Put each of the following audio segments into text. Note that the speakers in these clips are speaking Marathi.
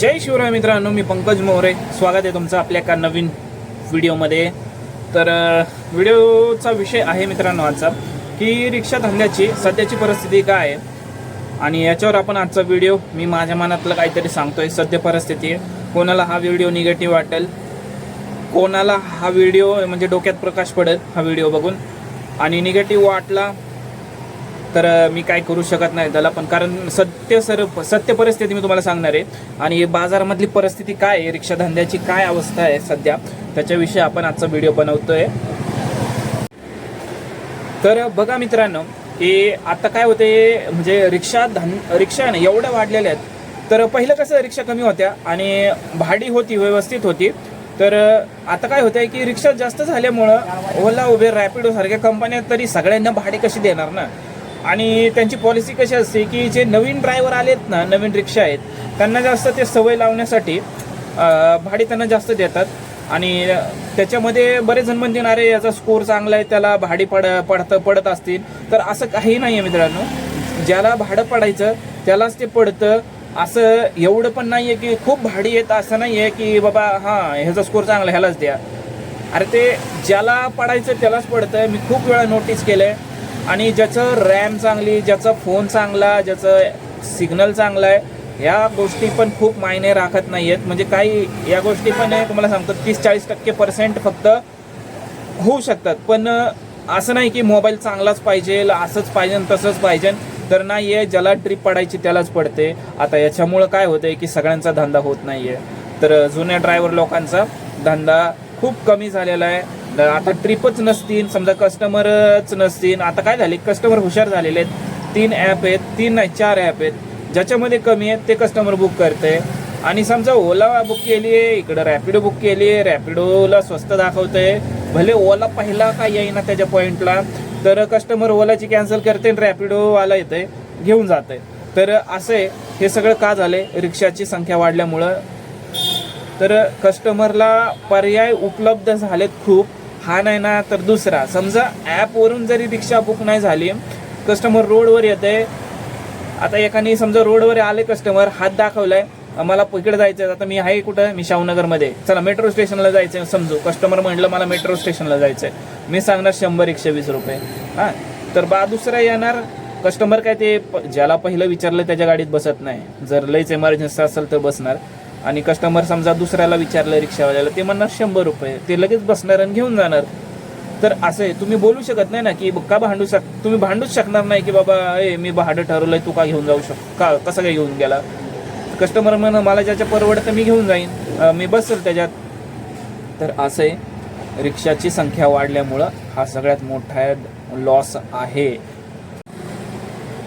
जय शिवराय मित्रांनो मी पंकज मोहरे. स्वागत आहे तुमचं आपल्या एका नवीन व्हिडिओमध्ये. तर व्हिडिओचा विषय आहे मित्रांनो आजचा की रिक्षा धंद्याची सध्याची परिस्थिती काय आहे. आणि याच्यावर आपण आजचा व्हिडिओ मी माझ्या मनातलं काहीतरी सांगतोय सध्या परिस्थिती कोणाला हा व्हिडिओ निगेटिव्ह वाटेल? कोणाला हा व्हिडिओ म्हणजे डोक्यात प्रकाश पडेल हा व्हिडिओ बघून. आणि निगेटिव्ह वाटला तर मी काय करू शकत नाही त्याला पण. कारण सत्य सर सत्य परिस्थिती मी तुम्हाला सांगणार आहे. आणि बाजारामधली परिस्थिती काय आहे? रिक्षा धंद्याची काय अवस्था आहे सध्या? त्याच्याविषयी आपण आजचा व्हिडिओ बनवतोय. तर बघा मित्रांनो की आता काय होते म्हणजे रिक्षा धन रिक्षा ना एवढ्या वाढलेल्या आहेत. तर पहिलं कसं रिक्षा कमी होत्या आणि भाडी होती व्यवस्थित होती. तर आता काय होतंय की रिक्षा जास्त झाल्यामुळं ओला उबेर रॅपिडो सारख्या कंपन्या तरी सगळ्यांना भाडी कशी देणार ना? आणि त्यांची पॉलिसी कशी असते की जे नवीन ड्रायव्हर आलेत ना नवीन रिक्षा आहेत त्यांना जास्त ते सवय लावण्यासाठी भाडे त्यांना जास्त देतात. आणि त्याच्यामध्ये बरेच जण म्हणतील अरे याचा स्कोर चांगला आहे त्याला भाडी पड पडतं पडत असतील. तर असं काही नाही आहे मित्रांनो. ज्याला भाडं पडायचं त्यालाच ते पडतं. असं एवढं पण नाही आहे की खूप भाडी येत असं नाही आहे की बाबा हां ह्याचा स्कोर चांगला ह्यालाच द्या. अरे ते ज्याला पडायचं त्यालाच पडतं. मी खूप वेळा नोटीस केलं आहे आणि ज्याचं रॅम चांगली ज्याचा फोन चांगला ज्याचं सिग्नल चांगला आहे या गोष्टी पण खूप मायने राखत नाही आहेत म्हणजे काही या गोष्टी पण आहे तुम्हाला सांगतो तीस चाळीस टक्के पर्सेंट फक्त होऊ शकतात. पण असं नाही की मोबाईल चांगलाच पाहिजे असंच पाहिजे तसंच पाहिजे. तर नाही आहे ज्याला ट्रिप पडायची त्यालाच पडते. आता याच्यामुळं काय होतंय की सगळ्यांचा धंदा होत नाही आहे तर जुन्या ड्रायव्हर लोकांचा धंदा खूप कमी झालेला आहे. आता ट्रिपच नसतील समजा कस्टमरच नसतील आता काय झाले कस्टमर हुशार झालेले आहेत. तीन ॲप आहेत तीन नाही चार ॲप आहेत. ज्याच्यामध्ये कमी आहेत ते कस्टमर बुक करते. आणि समजा ओला बुक केली आहे इकडं रॅपिडो बुक केली आहे रॅपिडोला स्वस्त दाखवतंय भले ओला पहिला काय येईना त्याच्या पॉईंटला तर कस्टमर ओलाची कॅन्सल करते आणि रॅपिडोवाला येते घेऊन जाते. तर असे हे सगळं का झाले? रिक्षाची संख्या वाढल्यामुळं. तर कस्टमरला पर्याय उपलब्ध झालेत खूप. हा नाही ना तर दुसरा. समजा ॲपवरून जरी रिक्षा बुक नाही झाली कस्टमर रोडवर येते आता एकाने समजा रोडवर आले कस्टमर हात दाखवलाय मला इकडे जायचं आहे आता मी आहे कुठं? मी शाहूनगरमध्ये. चला मेट्रो स्टेशनला जायचं आहे समजू. कस्टमर म्हटलं मला मेट्रो स्टेशनला जायचं आहे मी सांगणार शंभर एकशे वीस रुपये. हां? तर बा दुसरा येणार कस्टमर काय ते प- ज्याला पहिलं विचारलं त्याच्या गाडीत बसत नाही. जर लईच इमर्जन्सी असेल तर बसणार. आणि कस्टमर समजा दुसऱ्याला विचारलं रिक्षावाल्याला ते म्हणणार शंभर रुपये. ते लगेच बसणार आणि घेऊन जाणार. तर असं आहे. तुम्ही बोलू शकत नाही ना की का भांडू शक तुम्ही भांडूच शकणार नाही की बाबा ए मी भाडं ठरवलंय तू का घेऊन जाऊ शक का कसं काय घेऊन गेला? कस्टमर म्हण मला ज्याच्या परवडतं मी घेऊन जाईन. मी बसेल त्याच्यात. तर असं आहे. रिक्षाची संख्या वाढल्यामुळं हा सगळ्यात मोठा लॉस आहे.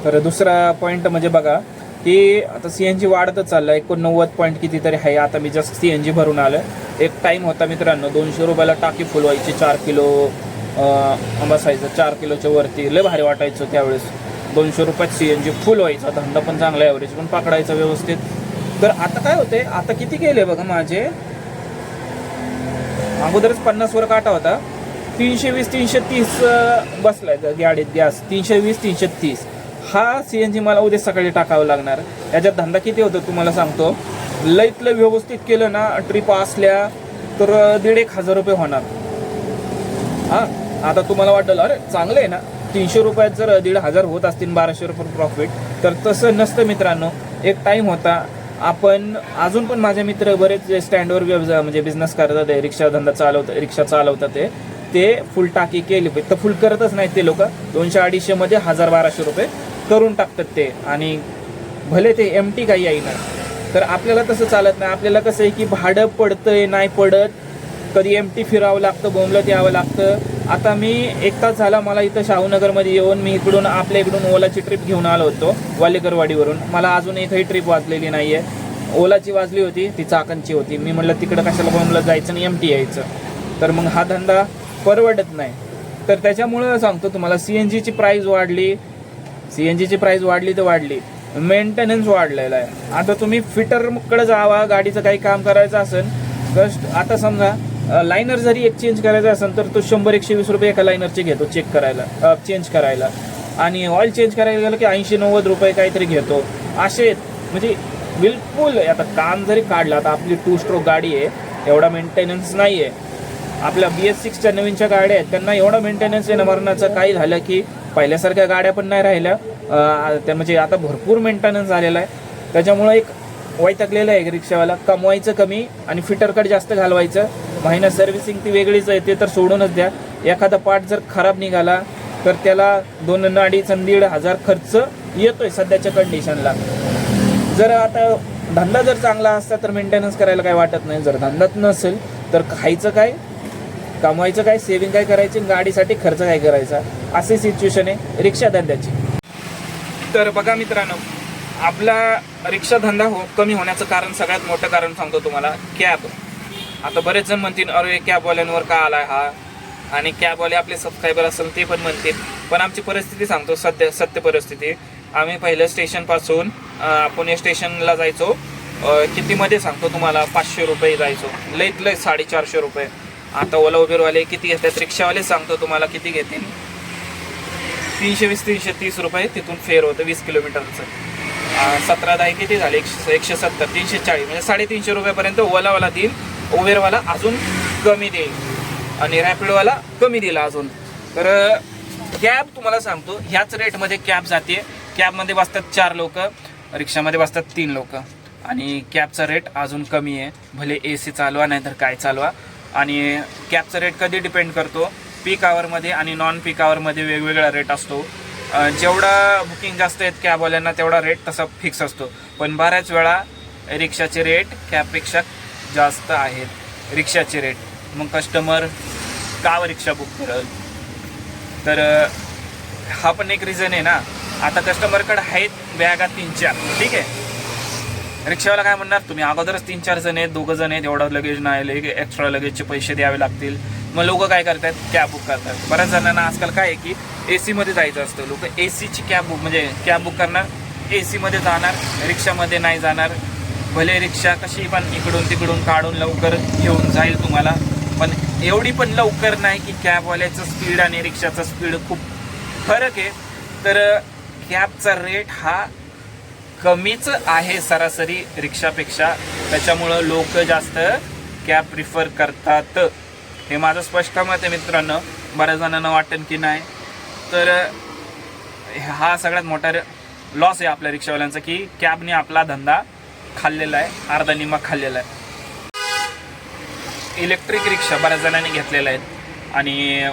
तर दुसरा पॉईंट म्हणजे बघा की आता सी एन जी वाढतच चाललं एकोणनव्वद पॉईंट कितीतरी आहे. आता मी जस्ट सी एन जी भरून आलं एक टाईम होता मित्रांनो दोनशे रुपयाला टाकी फुल व्हायची चार किलो बसायचं चार किलोच्या वरती. लय भारी वाटायचं त्यावेळेस. दोनशे रुपयात सी एन जी फुल व्हायचा धंदा पण चांगला ॲव्हरेज पण पकडायचा व्यवस्थित. तर आता काय होते आता किती गेले बघा माझे? अगोदरच पन्नासवर काटा होता. तीनशे वीस तीनशे तीस बसलाय गाडीत गॅस. तीनशे वीस तीनशे तीस. हा सी एन जी मला उद्या सकाळी टाकावं लागणार. याच्यात धंदा किती होतो तुम्हाला सांगतो. लईतलं व्यवस्थित केलं ना ट्रिप असल्या तर दीड एक हजार रुपये होणार. हा आता तुम्हाला वाटलं अरे चांगलं आहे ना. तीनशे रुपयात जर दीड हजार होत असतील बाराशे रुपये प्रॉफिट तर तसं नसतं मित्रांनो. एक टाईम होता. आपण अजून पण माझे मित्र बरेच जे स्टँडवर व्यवसाय म्हणजे बिझनेस करतात आहे रिक्षा धंदा चालवतात रिक्षा चालवतात ते ते फुल टाकी केली. तर फुल करतच नाहीत ते लोक. दोनशे अडीचशे मध्ये हजार बाराशे रुपये करून टाकतात ते. आणि भले ते एम टी काही येईना तर आपल्याला तसं चालत नाही. आपल्याला कसं आहे की भाडं पडतंय नाही पडत. कधी एम टी फिरावं लागतं बोंबलत यावं लागतं. आता मी एक तास झाला मला इथं शाहूनगरमध्ये येऊन मी इकडून आपल्या इकडून ओलाची ट्रिप घेऊन आलो होतो वालेकरवाडीवरून. मला अजून इथंही ट्रिप वाजलेली नाही आहे ओलाची वाजली होती ती चाकणची होती. मी म्हटलं तिकडं कशाला बोंबलत जायचं आणि एम टी यायचं? तर मग हा धंदा परवडत नाही. तर त्याच्यामुळं सांगतो तुम्हाला सी एन जीची प्राईस वाढली. सी एन जीची प्राईस वाढली तर वाढली. मेंटेनन्स वाढलेला आहे. आता तुम्ही फिटरकडे जावा गाडीचं काही काम करायचं असेल जस्ट आता समजा लायनर जरी एक चेंज करायचा असेल तर तो शंभर एकशे वीस रुपये एका लायनरचे घेतो चेक करायला चेंज करायला. आणि ऑइल चेंज करायला गेलं की ऐंशी नव्वद रुपये काहीतरी घेतो. असे आहेत. म्हणजे बिलकुल आता काम जरी काढलं आता आपली टू स्ट्रोक गाडी आहे एवढा मेंटेनन्स नाही आहे आपल्या बी एस सिक्सच्या नवीनच्या गाड्या आहेत त्यांना एवढा मेंटेनन्स आहे ना मरणाचं काही झालं की पहिल्यासारख्या गाड्या पण नाही राहिल्या. त्या म्हणजे आता भरपूर मेंटेनन्स झालेला आहे. त्याच्यामुळं एक वैतकलेलं आहे रिक्षावाला. कमवायचं कमी आणि फिटरकट जास्त घालवायचं. महिना सर्व्हिसिंग ती वेगळीच आहे ते तर सोडूनच द्या. एखादा पार्ट जर खराब निघाला तर त्याला दोन अडीच दीड हजार खर्च येतोय सध्याच्या कंडिशनला जर आता धंदा जर चांगला असता तर मेंटेनन्स करायला काय वाटत नाही. जर धंदाच नसेल तर खायचं काय? कमवायचं काय सेव्हिंग काय करायची गाडीसाठी खर्च काय करायचा? अशी सिच्युएशन आहे रिक्षा धंद्याची तर बघा मित्रांनो आपला रिक्षा धंदा हो कमी होण्याचं कारण सगळ्यात मोठं कारण सांगतो तुम्हाला कॅब आता बरेच जण म्हणतील अरे कॅबवाल्यांवर का आलाय हा? आणि कॅबवाले आपले सबस्क्रायबर असेल ते पण म्हणतील. पण आमची परिस्थिती सांगतो सध्या सत्य परिस्थिती. आम्ही पहिलं स्टेशनपासून पुणे स्टेशनला जायचो. कितीमध्ये सांगतो तुम्हाला पाचशे रुपये जायचो. लईत लई साडेचारशे रुपये. आता ओला उबेरवाले किती घेतात? रिक्षावाले सांगतो तुम्हाला किती घेतील. तीनशे वीस तीनशे तीस रुपये तिथून फेर होतं वीस किलोमीटरचं. सतरा दहा किती झाले? एकशे एकशे सत्तर तीनशे चाळीस म्हणजे साडेतीनशे रुपयापर्यंत ओलावाला देईल. उबेरवाला अजून कमी देईल. आणि रॅपिडोवाला कमी दिला अजून. तर कॅब तुम्हाला सांगतो ह्याच रेटमध्ये कॅब जाते. कॅबमध्ये बसतात चार लोक रिक्षामध्ये बसतात तीन लोक. आणि कॅबचा रेट अजून कमी आहे. भले ए सी चालवा नाही तर काय चालवा. आणि कॅबचा रेट कधी डिपेंड करतो? पीक आवरमध्ये आणि नॉन पीक आवरमध्ये वेगवेगळा रेट असतो. जेवढा बुकिंग जास्त आहेत कॅबवाल्यांना तेवढा रेट तसा फिक्स असतो. पण बऱ्याच वेळा रिक्षाचे रेट कॅबपेक्षा जास्त आहेत. रिक्षाचे रेट मग कस्टमर का रिक्षा बुक करल? तर हा पण एक रिझन आहे ना. आता कस्टमरकडे आहेत बॅगा तीन चार ठीक आहे? रिक्षावाला काय म्हणणार? तुम्ही अगोदरच तीन चार जण आहेत दोघं जण आहेत एवढं लगेज नाही लगे एक्स्ट्रा लगेजचे पैसे द्यावे लागतील. मग लोक काय करतात? कॅब बुक करतात. बऱ्याच जणांना आजकाल काय आहे की ए सीमध्ये जायचं असतं. लोक ए सीची कॅब बुक म्हणजे कॅब बुक करणार ए सीमध्ये जाणार रिक्षामध्ये नाही जाणार. भले रिक्षा कशी पण इकडून तिकडून काढून लवकर घेऊन जाईल तुम्हाला. पण एवढी पण लवकर नाही की कॅबवाल्याचं स्पीड आणि रिक्षाचं स्पीड खूप फरक आहे. तर कॅबचा रेट हा कमीच आहे सरासरी रिक्षापेक्षा. त्याच्यामुळं लोक जास्त कॅब प्रिफर करतात. हे माझं स्पष्ट मत आहे मित्रांनो. बऱ्याच जणांना वाटेल की नाही. तर हा सगळ्यात मोठा लॉस आहे आपल्या रिक्षावाल्यांचा की कॅबने आपला धंदा खाल्लेला आहे. अर्धा निमा खाल्लेला आहे. इलेक्ट्रिक रिक्षा बऱ्याच जणांनी घेतलेल्या आहेत आणि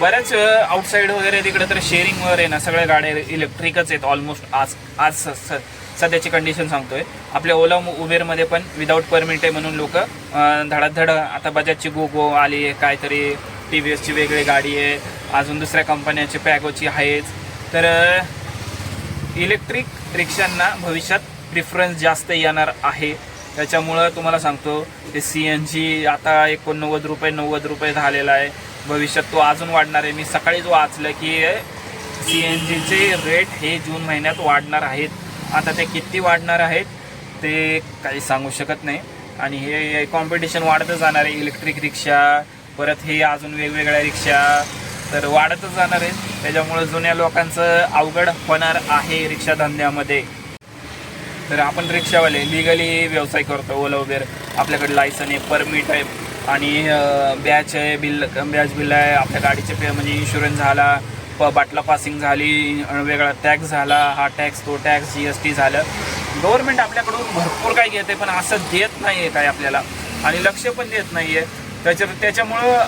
बऱ्याच आउटसाईड वगैरे तिकडे तर शेअरिंग वगैरे आहे ना सगळ्या गाड्या इलेक्ट्रिकच आहेत ऑलमोस्ट आज आज स- स- सध्याची कंडिशन सांगतोय. आपल्या ओला उबेरमध्ये पण विदाऊट परमिट आहे म्हणून लोक धडाधड आता बजाजची गोगो आली आहे काहीतरी टी व्ही एसची वेगळी गाडी आहे अजून दुसऱ्या कंपन्याची पॅगोची आहेच. तर इलेक्ट्रिक रिक्षांना भविष्यात प्रिफरन्स जास्त येणार आहे. त्याच्यामुळं तुम्हाला सांगतो ते सी एन जी आता एकोणनव्वद रुपये नव्वद रुपये झालेला आहे. भविष्यात तो अजून वाढणार आहे. मी सकाळीच वाचलं की सी एन जीचे रेट हे जून महिन्यात वाढणार आहेत. आता ते किती वाढणार आहेत ते काही सांगू शकत नाही. आणि हे कॉम्पिटिशन वाढतच जाणार आहे. इलेक्ट्रिक रिक्षा परत हे अजून वेगवेगळ्या रिक्षा तर वाढतच जाणार आहेत त्याच्यामुळे जुन्या लोकांचं अवघड होणार आहे रिक्षा धंद्यामध्ये. तर आपण रिक्षावाले लिगली व्यवसाय करतो ओला उबेर. आपल्याकडे लायसन आहे परमिट आहे. आणि बॅच आहे बिल बॅच बिल आहे आपल्या गाडीचे पे म्हणजे इन्शुरन्स झाला प बाटला पासिंग झाली वेगळा टॅक्स झाला हा टॅक्स तो टॅक्स जी एस टी झालं. गव्हर्नमेंट आपल्याकडून भरपूर काही घेते पण असं देत नाही आहे काय आपल्याला. आणि लक्ष पण देत नाही आहे त्याच्या त्याच्यामुळं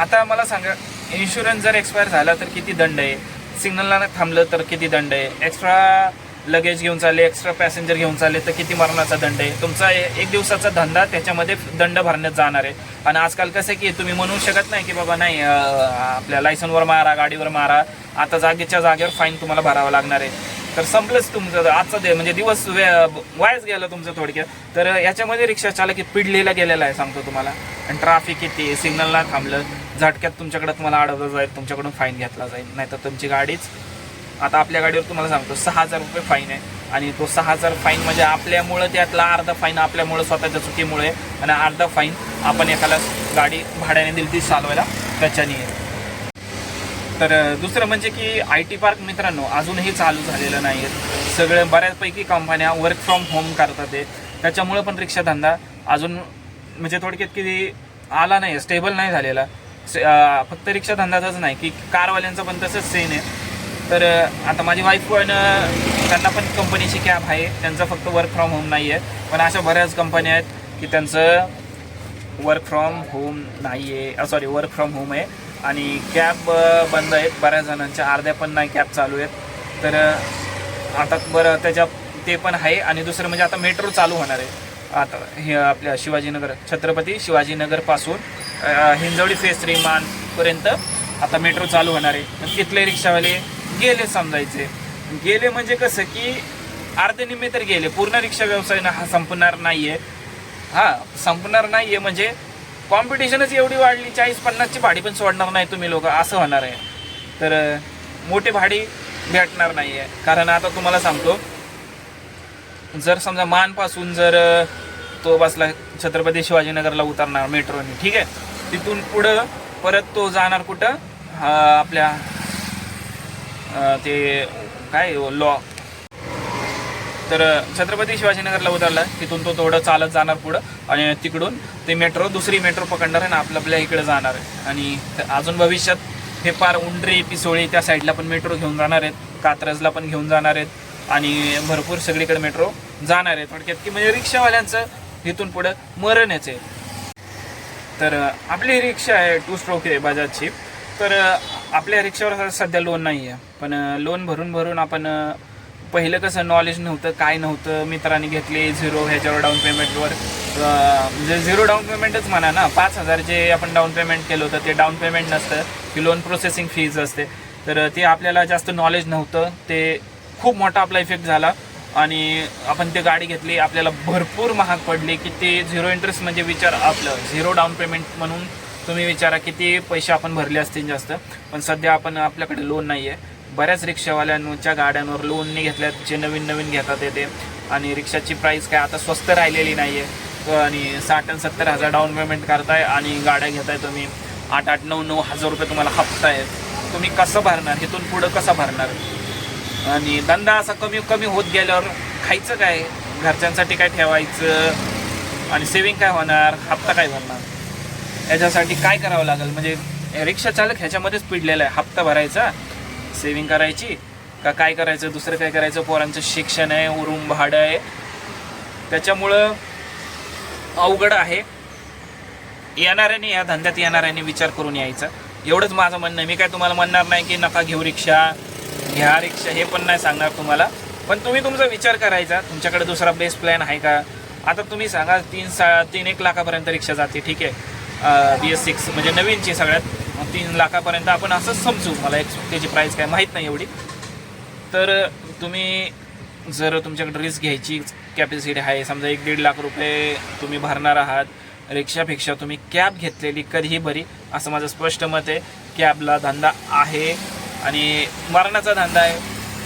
आता मला सांगा इन्शुरन्स जर एक्सपायर झाला तर किती दंड आहे? सिग्नलला थांबलं तर किती दंड आहे? एक्स्ट्रा लगेज घेऊन चालले एक्स्ट्रा पॅसेंजर घेऊन चालले तर किती मरणाचा दंड आहे? तुमचा एक दिवसाचा धंदा त्याच्यामध्ये दंड भरण्यात जाणार आहे. आणि आजकाल कसं आहे की तुम्ही म्हणू शकत नाही की बाबा नाही आपल्या लायसनवर मारा गाडीवर मारा. आता जागेच्या जागेवर फाईन तुम्हाला भरावं लागणार आहे. तर संपलंच तुमचं आजचा दे म्हणजे दिवस वे- गेलं तुमचं थोडक्यात. तर याच्यामध्ये रिक्षा चालक पिडलेला गेलेला आहे सांगतो तुम्हाला. आणि ट्राफिक किती सिग्नलला थांबलं. झटक्यात तुमच्याकडे तुम्हाला अडवलं जाईल तुमच्याकडून फाईन घेतला जाईल. नाही तर तुमची गाडीच आता आपल्या गाडीवर तुम्हाला सांगतो सहा हजार रुपये फाईन आहे. आणि तो सहा हजार फाईन म्हणजे आपल्यामुळं त्यातला अर्धा फाईन आपल्यामुळं स्वतःच्या चुकीमुळे आणि अर्धा फाईन आपण एखादा गाडी भाड्याने दिली ती चालवायला त्याच्याने तर दुसरं म्हणजे की आय टी पार्क मित्रांनो अजूनही चालू झालेलं नाही आहेत सगळं बऱ्याचपैकी कंपन्या वर्क फ्रॉम होम करतात आहे त्याच्यामुळं पण रिक्षा धंदा अजून म्हणजे थोडक्यात की आला नाही स्टेबल नाही झालेला. फक्त रिक्षाधंदाचाच नाही की कारवाल्यांचा पण तसंच सेन आहे. तर आता माझी वाईफ पण त्यांना पण कंपनीची कॅब आहे. त्यांचं फक्त वर्क फ्रॉम होम नाही आहे पण अशा बऱ्याच कंपन्या आहेत की त्यांचं वर्क फ्रॉम होम नाही आहे सॉरी वर्क फ्रॉम होम आहे. आणि कॅब बंद आहेत. बऱ्याच जणांच्या अर्ध्या पण नाही कॅब चालू आहेत. तर आता बरं त्याच्या ते पण आहे. आणि दुसरं म्हणजे आता मेट्रो चालू होणार आहे. आता हे आपल्या शिवाजीनगर छत्रपती शिवाजीनगरपासून हिंजवडी फेस श्रीमानपर्यंत आता मेट्रो चालू होणार आहे. तिथले रिक्षावाले गेले समजायचे. गेले म्हणजे कसं की अर्धे निम्मे तर गेले. पूर्ण रिक्षा व्यवसाय ना हा संपणार नाही आहे हा संपणार नाहीये म्हणजे कॉम्पिटिशनच एवढी वाढली. चाळीस पन्नासची भाडी पण सोडणार नाही तुम्ही लोक. असं होणार आहे. तर मोठे मोठी भाडी भेटणार नाही आहे कारण आता तुम्हाला सांगतो जर समजा मानपासून जर तो बसला छत्रपती शिवाजीनगरला उतरणार मेट्रोने ठीक आहे? तिथून पुढं परत तो जाणार कुठं? आपल्या ते काय लॉ तर छत्रपती शिवाजीनगरला उतरला. तिथून तो थोडं चालत जाणार पुढं आणि तिकडून ते मेट्रो दुसरी मेट्रो पकडणार आहे ना आपल्या आपल्या इकडे जाणार आहे. आणि अजून भविष्यात हे पार उंडरी पिसोळी त्या साईडला पण मेट्रो घेऊन जाणार आहेत. कात्रजला पण घेऊन जाणार आहेत. आणि भरपूर सगळीकडे मेट्रो जाणार आहे थोडक्यात की म्हणजे रिक्षावाल्यांचं इथून पुढं मरणच आहे. तर आपली रिक्षा आहे टू स्ट्रोक आहे बजाजची तर आपल्या रिक्षावर सध्या लोन नाही आहे पण लोन भरून भरून आपण पहिलं कसं नॉलेज नव्हतं काय नव्हतं मित्रांनी घेतले झिरो ह्याच्यावर डाऊन पेमेंटवर म्हणजे झिरो डाऊन पेमेंटच म्हणा ना पाच हजार जे आपण डाऊन पेमेंट केलं होतं ते डाऊन पेमेंट नसतं की लोन प्रोसेसिंग फीज असते. तर ते आपल्याला जास्त नॉलेज नव्हतं ते खूप मोठा आपला इफेक्ट झाला. आणि आपण ते गाडी घेतली आपल्याला भरपूर महाग पडली की ते झिरो इंटरेस्ट म्हणजे विचार आपलं झिरो डाऊन पेमेंट म्हणून तुम्ही विचारा किती पैसे आपण भरले असतील जास्त. पण सध्या आपण आपल्याकडे लोन नाही आहे बऱ्याच रिक्षावाल्यांच्या गाड्यांवर लोनने घेतल्यात जे नवीन नवीन घेतात येते आणि रिक्षाची प्राईस काय आता स्वस्त राहिलेली नाही आहे आणि साठ आणि सत्तर हजार डाऊन पेमेंट करताय आणि गाड्या घेताय तुम्ही. आठ आठ नऊ नऊ हजार रुपये तुम्हाला हप्ता आहे तुम्ही कसं भरणार? इथून पुढं कसं भरणार? आणि धंदा असा कमी कमी होत गेल्यावर खायचं काय? घरच्यांसाठी काय ठेवायचं? आणि सेविंग काय होणार? हप्ता काय भरणार? याच्यासाठी काय करावं लागेल? म्हणजे रिक्षा चालक ह्याच्यामध्येच पिडलेला आहे हप्ता भरायचा सेविंग करायची का काय करायचं दुसरं काय करायचं? पोरांचं शिक्षण आहे रूम भाडं आहे. त्याच्यामुळं अवघड आहे. येणाऱ्याने या धंद्यात येणाऱ्याने विचार करून यायचा. एवढंच माझं म्हणणं आहे. मी काय तुम्हाला म्हणणार नाही की नका घेऊ रिक्षा घ्या रिक्षा हे पण नाही सांगणार तुम्हाला. पण तुम्ही तुमचा विचार करायचा. तुमच्याकडे दुसरा बेस्ट प्लॅन आहे का? आता तुम्ही सांगा तीन सा तीन एक लाखापर्यंत रिक्षा जाते ठीक आहे. बी एस सिक्स म्हणजे नवीनची सगळ्यात. तीन लाखापर्यंत आपण असंच समजू. मला एक त्याची प्राईस काय माहीत नाही एवढी. तर तुम्ही जर तुमच्याकडे रिस्क घ्यायची कॅपॅसिटी आहे समजा एक दीड लाख रुपये तुम्ही भरणार आहात रिक्षापेक्षा तुम्ही कॅब घेतलेली कधीही बरी असं माझं स्पष्ट मत आहे. कॅबला धंदा आहे आणि मरणाचा धंदा आहे.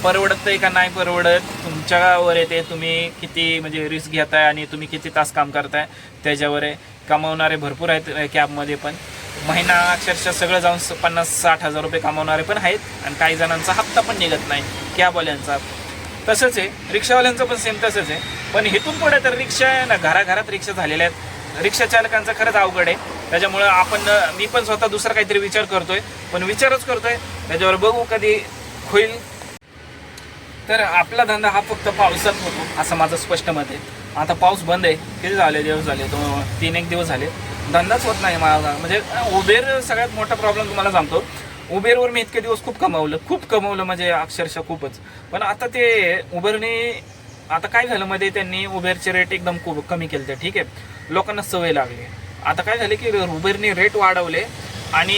परवडत आहे का नाही परवडत? तुमच्यावर येते तुम्ही किती म्हणजे रिस्क घेताय आणि तुम्ही किती तास काम करताय त्याच्यावर आहे. कमावणारे भरपूर आहेत कॅबमध्ये पण. महिना अक्षरशः सगळं जाऊन स- पन्नास साठ हजार रुपये कमावणारे पण आहेत आणि काही जणांचा हप्ता पण निघत नाही कॅबवाल्यांचा. तसंच आहे रिक्षावाल्यांचं पण सेम तसंच आहे. पण इथून पुढे तर रिक्षा आहे ना घराघरात रिक्षा झालेल्या आहेत. रिक्षा चालकांचं खरंच अवघड आहे. त्याच्यामुळं आपण मी पण स्वतः दुसरा काहीतरी विचार करतोय पण विचारच करतोय. त्याच्यावर बघू कधी होईल. तर आपला धंदा हा फक्त पावसात होतो असं माझं स्पष्ट मत आहे. आता पाऊस बंद आहे. किती झाले? दिवस झाले. दोन तीन एक दिवस झाले. धंदाच होत नाही माझा. म्हणजे उबेर सगळ्यात मोठा प्रॉब्लेम तुम्हाला सांगतो. उबेरवर मी इतके दिवस खूप कमावलं. खूप कमावलं म्हणजे अक्षरशः खूपच. पण आता ते उबेरने आता काय झालं मध्ये त्यांनी उबेरचे रेट एकदम खूप कमी केले ते ठीक आहे? लोकांना सवय लागली. आता काय झाले की उबेरने रेट वाढवले आणि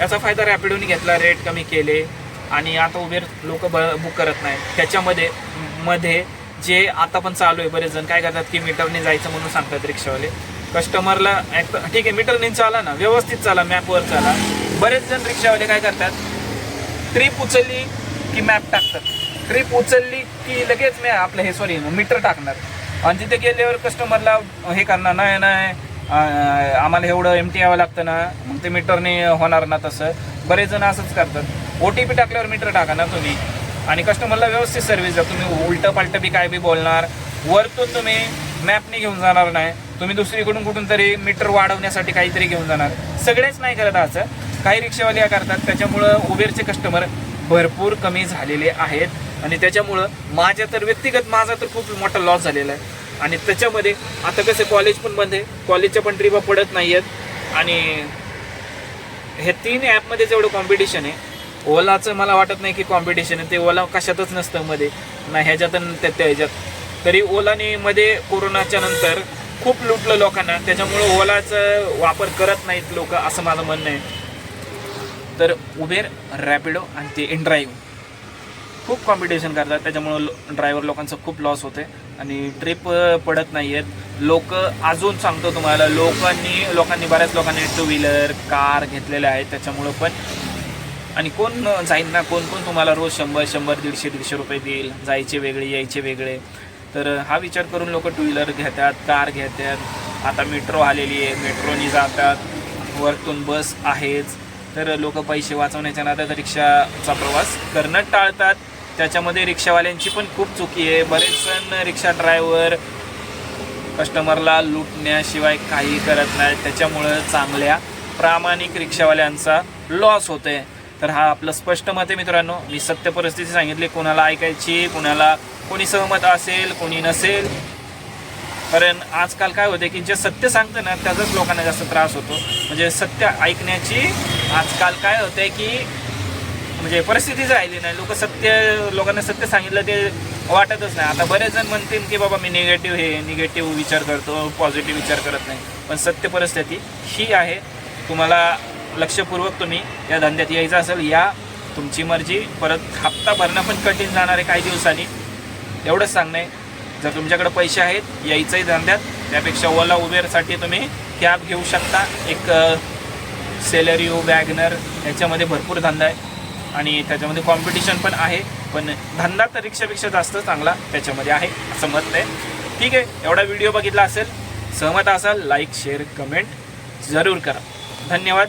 याचा फायदा रॅपिडोनी घेतला. रेट कमी केले. आणि आता उबेर लोक ब बुक करत नाही. त्याच्यामध्ये मध्ये जे आता पण चालू आहे बरेच जण काय करतात की मीटरने जायचं म्हणून सांगतात रिक्षावाले. कस्टमरला ठीक आहे मीटरने चाला ना व्यवस्थित चाला मॅपवर चाला. बरेच जण रिक्षावाले काय करतात ट्रिप उचलली की मॅप टाकतात. ट्रिप उचलली की लगेच मी आपलं हे सॉरी मीटर टाकणार. आणि तिथे गेल्यावर कस्टमरला हे करणार नाही नाही आम्हाला एवढं एम टी यावं लागतं ना मग ते मीटरने होणार ना तसं. बरेच जण असंच करतात. ओ टी पी टाकल्यावर मीटर टाका ना तुम्ही. आणि कस्टमरला व्यवस्थित सर्व्हिस द्या. तुम्ही उलटं पालटं बी काय बी बोलणार. वरतून तुम्ही मॅपने घेऊन जाणार नाही. तुम्ही दुसरीकडून कुठून तरी मीटर वाढवण्यासाठी काहीतरी घेऊन जाणार. सगळेच नाही करत असं काही रिक्षावाले या करतात. त्याच्यामुळं उबेरचे कस्टमर भरपूर कमी झालेले आहेत. आणि त्याच्यामुळं माझ्या तर व्यक्तिगत माझा तर खूप मोठा लॉस झालेला आहे. आणि त्याच्यामध्ये आता कसं कॉलेज पण बंद आहे. कॉलेजच्या पण ट्रिपा पडत नाही आहेत आणि हे तीन ॲपमध्ये जेवढं कॉम्पिटिशन आहे. ओलाचं मला वाटत नाही की कॉम्पिटिशन आहे. ते ओला कशातच नसतं मध्ये. ना ह्याच्यात त्या त्या ह्याच्यात. तरी ओलाने मध्ये कोरोनाच्या नंतर खूप लुटलं लोकांना. त्याच्यामुळं ओलाचं वापर करत नाहीत लोक असं माझं म्हणणं आहे. तर उबेर रॅपिडो आणि ते इनड्राईव्ह खूप कॉम्पिटिशन करतात. त्याच्यामुळं ड्रायव्हर लोकांचं खूप लॉस होते. आणि ट्रिप पडत नाही आहेत लोक अजून सांगतो तुम्हाला लोकांनी लोकांनी बऱ्याच लोकांनी टू व्हीलर कार घेतलेल्या आहेत. त्याच्यामुळं पण आणि कोण जाईल ना कोण कोण तुम्हाला रोज शंभर शंभर दीडशे दीडशे रुपये देईल? जायचे वेगळे यायचे वेगळे. तर हा विचार करून लोक टू व्हीलर घेतात कार घेतात. आता मेट्रो आलेली आहे. मेट्रोनी जातात. वरतून बस आहेच. तर लोक पैसे वाचवण्याच्या नादात रिक्षाचा प्रवास करणं टाळतात. त्याच्यामध्ये रिक्षावाल्यांची पण खूप चुकी आहे. बरेच जण रिक्षा ड्रायव्हर कस्टमरला लुटण्याशिवाय काही करत नाही त्याच्यामुळं चांगल्या प्रामाणिक रिक्षावाल्यांचा लॉस होतोय. तर हा आपलं स्पष्ट मत आहे मित्रांनो. मी सत्य परिस्थिती सांगितली. कोणाला ऐकायची कोणाला कोणी सहमत असेल कोणी नसेल. कारण आजकाल काय होते की जे सत्य सांगतं ना त्याचाच लोकांना जास्त त्रास होतो. म्हणजे सत्य ऐकण्याची आजकाल काय होते की म्हणजे परिस्थितीच राहिली नाही. लोक सत्य लोकांना सत्य सांगितलं ते वाटतच नाही. आता बरेच जण म्हणतील की बाबा मी निगेटिव्ह हे निगेटिव्ह विचार करतो पॉझिटिव्ह विचार करत नाही. पण सत्य परिस्थिती ही आहे. तुम्हाला लक्षपूर्वक तुम्ही या धंद्यात यायचं असेल या तुमची मर्जी. परत हप्ता भरणं पण कठीण जाणार आहे काही दिवसांनी. एवढंच सांगणं आहे. जर तुमच्याकडे पैसे आहेत यायचंही धंद्यात. त्यापेक्षा ओला उबेरसाठी तुम्ही कॅब घेऊ शकता. एक सेलरिओ वॅगनर याच्यामध्ये भरपूर धंदा आहे. आणि त्याच्यामध्ये कॉम्पिटिशन पण आहे. पण धंदा तर रिक्षापेक्षा जास्त चांगला त्याच्यामध्ये आहे असं मत आहे. ठीक आहे एवढा व्हिडिओ बघितला असेल सहमत असाल लाईक शेअर कमेंट जरूर करा. धन्यवाद.